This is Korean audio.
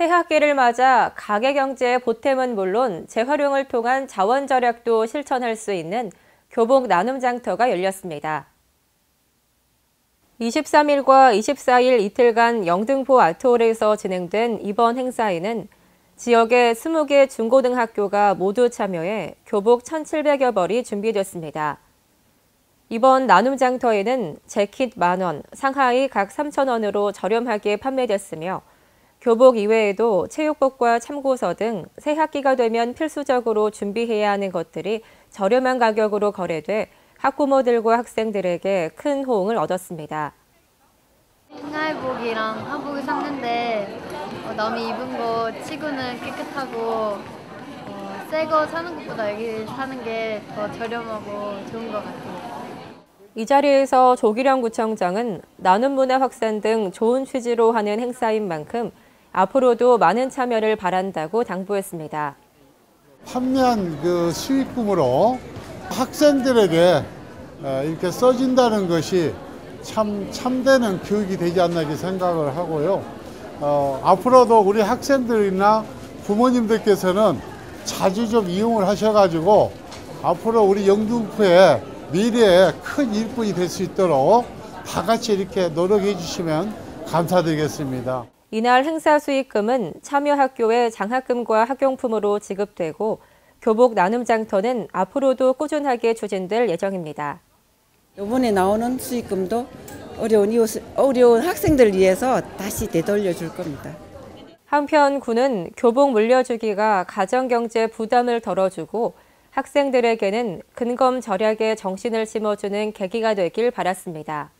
새 학기를 맞아 가계 경제의 보탬은 물론 재활용을 통한 자원 절약도 실천할 수 있는 교복 나눔 장터가 열렸습니다. 23일과 24일 이틀간 영등포 아트홀에서 진행된 이번 행사에는 지역의 20개 중고등학교가 모두 참여해 교복 1,700여 벌이 준비됐습니다. 이번 나눔 장터에는 재킷 만원, 상하이 각 3,000원으로 저렴하게 판매됐으며 교복 이외에도 체육복과 참고서 등 새 학기가 되면 필수적으로 준비해야 하는 것들이 저렴한 가격으로 거래돼 학부모들과 학생들에게 큰 호응을 얻었습니다. 생활복이랑 한복을 샀는데 어, 남이 입은 거 치고는 깨끗하고 어, 새거 사는 것보다 여기 사는 게 더 저렴하고 좋은 것 같아요. 이 자리에서 조기령 구청장은 나눔 문화 확산 등 좋은 취지로 하는 행사인 만큼 앞으로도 많은 참여를 바란다고 당부했습니다. 판매한 그 수익금으로 학생들에게 어, 이렇게 써진다는 것이 참 참되는 교육이 되지 않나 이렇게 생각을 하고요. 어, 앞으로도 우리 학생들이나 부모님들께서는 자주 좀 이용을 하셔가지고 앞으로 우리 영등포의 미래에 큰 일꾼이 될 수 있도록 다 같이 이렇게 노력해 주시면 감사드리겠습니다. 이날 행사 수익금은 참여 학교의 장학금과 학용품으로 지급되고 교복 나눔 장터는 앞으로도 꾸준하게 추진될 예정입니다. 이번에 나오는 수익금도 어려운 이웃, 어려운 학생들 위해서 다시 되돌려 줄 겁니다. 한편 군은 교복 물려주기가 가정경제 부담을 덜어주고 학생들에게는 근검 절약의 정신을 심어주는 계기가 되길 바랐습니다.